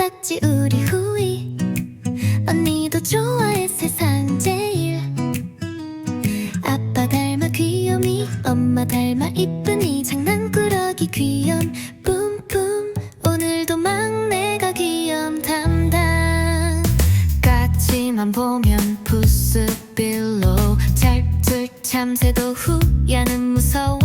딱지 우리 후이. 언니도 좋아해 세상 제일. 아빠 닮아 귀염이 엄마 닮아 이쁜이 장난꾸러기 귀염. 뿜뿜 오늘도 막내가 귀염. 담당 까치만 보면 푸스빌로. 잘들 참새도 후야는 무서워.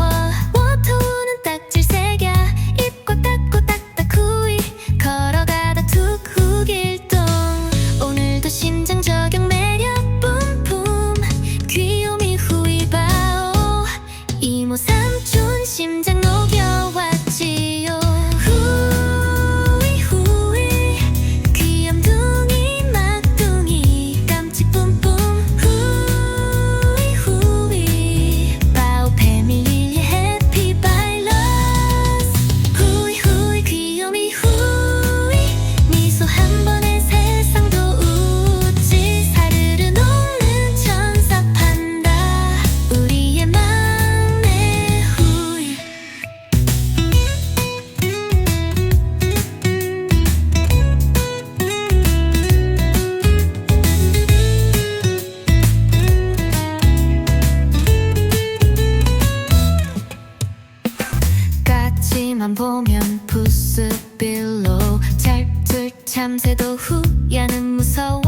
만 보면 부스 빌로 잘툴 참새도 후야는 무서워.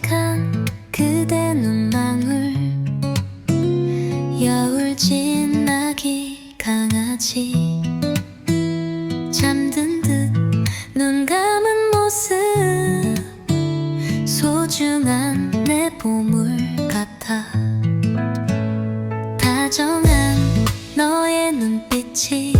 간 그대 눈망울. 여울 진나기 강아지. 잠든 듯 눈 감은 모습. 소중한 내 보물 같아. 다정한 너의 눈빛이